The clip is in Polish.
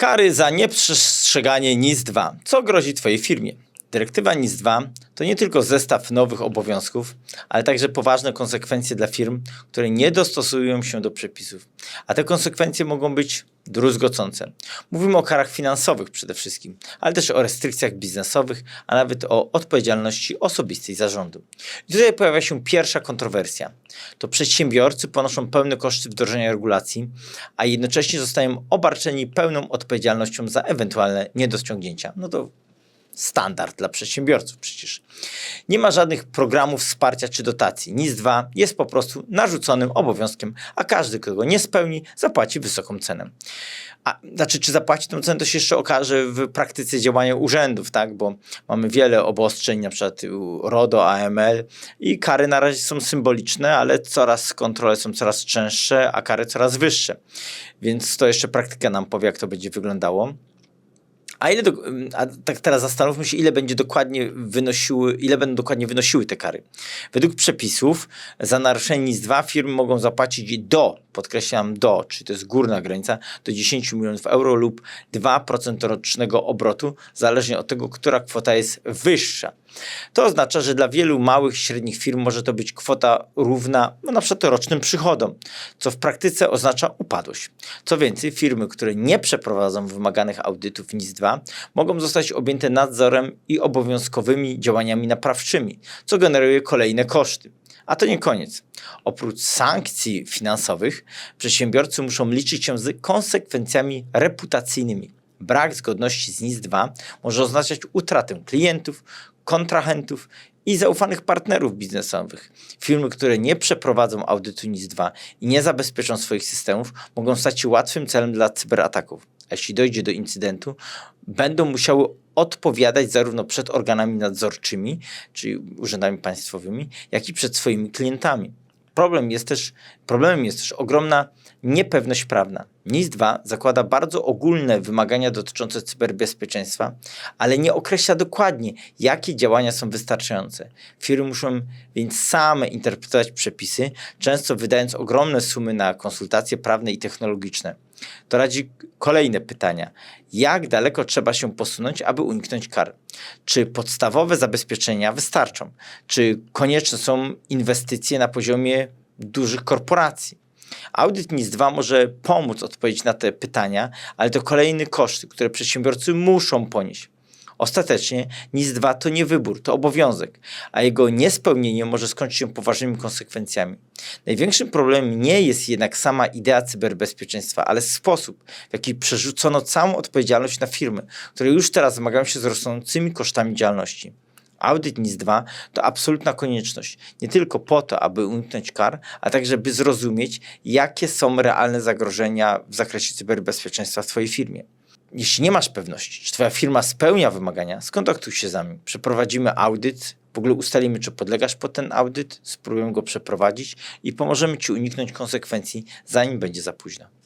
Kary za nieprzestrzeganie NIS-2. Co grozi Twojej firmie? Dyrektywa NIS-2 to nie tylko zestaw nowych obowiązków, ale także poważne konsekwencje dla firm, które nie dostosują się do przepisów. A te konsekwencje mogą być druzgocące. Mówimy o karach finansowych przede wszystkim, ale też o restrykcjach biznesowych, a nawet o odpowiedzialności osobistej zarządu. I tutaj pojawia się pierwsza kontrowersja. To przedsiębiorcy ponoszą pełne koszty wdrożenia regulacji, a jednocześnie zostają obarczeni pełną odpowiedzialnością za ewentualne niedociągnięcia. No to standard dla przedsiębiorców przecież. Nie ma żadnych programów wsparcia czy dotacji. NIS-2 jest po prostu narzuconym obowiązkiem, a każdy, kto go nie spełni, zapłaci wysoką cenę. A, znaczy, czy zapłaci tą cenę, to się jeszcze okaże w praktyce działania urzędów, tak? Bo mamy wiele obostrzeń, na przykład RODO, AML i kary na razie są symboliczne, ale coraz kontrole są coraz częstsze, a kary coraz wyższe. Więc to jeszcze praktyka nam powie, jak to będzie wyglądało. A ile do, a tak teraz zastanówmy się, ile będzie dokładnie wynosiły, ile będą dokładnie wynosiły te kary. Według przepisów za naruszenie NIS-2 firmy mogą zapłacić do, podkreślam do, czyli to jest górna granica, do 10 milionów euro lub 2% rocznego obrotu, zależnie od tego, która kwota jest wyższa. To oznacza, że dla wielu małych i średnich firm może to być kwota równa no, na przykład rocznym przychodom, co w praktyce oznacza upadłość. Co więcej, firmy, które nie przeprowadzą wymaganych audytów NIS-2 mogą zostać objęte nadzorem i obowiązkowymi działaniami naprawczymi, co generuje kolejne koszty. A to nie koniec. Oprócz sankcji finansowych, przedsiębiorcy muszą liczyć się z konsekwencjami reputacyjnymi. Brak zgodności z NIS-2 może oznaczać utratę klientów, kontrahentów i zaufanych partnerów biznesowych. Firmy, które nie przeprowadzą audytu NIS-2 i nie zabezpieczą swoich systemów, mogą stać się łatwym celem dla cyberataków. Jeśli dojdzie do incydentu, będą musiały odpowiadać zarówno przed organami nadzorczymi, czyli urzędami państwowymi, jak i przed swoimi klientami. Problem jest też, problemem jest też ogromna niepewność prawna. NIS-2 zakłada bardzo ogólne wymagania dotyczące cyberbezpieczeństwa, ale nie określa dokładnie, jakie działania są wystarczające. Firmy muszą więc same interpretować przepisy, często wydając ogromne sumy na konsultacje prawne i technologiczne. To radzi kolejne pytania. Jak daleko trzeba się posunąć, aby uniknąć kar? Czy podstawowe zabezpieczenia wystarczą? Czy konieczne są inwestycje na poziomie dużych korporacji? Audyt NIS-2 może pomóc odpowiedzieć na te pytania, ale to kolejny koszt, które przedsiębiorcy muszą ponieść. Ostatecznie NIS-2 to nie wybór, to obowiązek, a jego niespełnienie może skończyć się poważnymi konsekwencjami. Największym problemem nie jest jednak sama idea cyberbezpieczeństwa, ale sposób, w jaki przerzucono całą odpowiedzialność na firmy, które już teraz zmagają się z rosnącymi kosztami działalności. Audyt NIS-2 to absolutna konieczność, nie tylko po to, aby uniknąć kar, a także by zrozumieć, jakie są realne zagrożenia w zakresie cyberbezpieczeństwa w Twojej firmie. Jeśli nie masz pewności, czy Twoja firma spełnia wymagania, skontaktuj się z nami. Przeprowadzimy audyt, w ogóle ustalimy, czy podlegasz pod ten audyt, spróbujemy go przeprowadzić i pomożemy Ci uniknąć konsekwencji, zanim będzie za późno.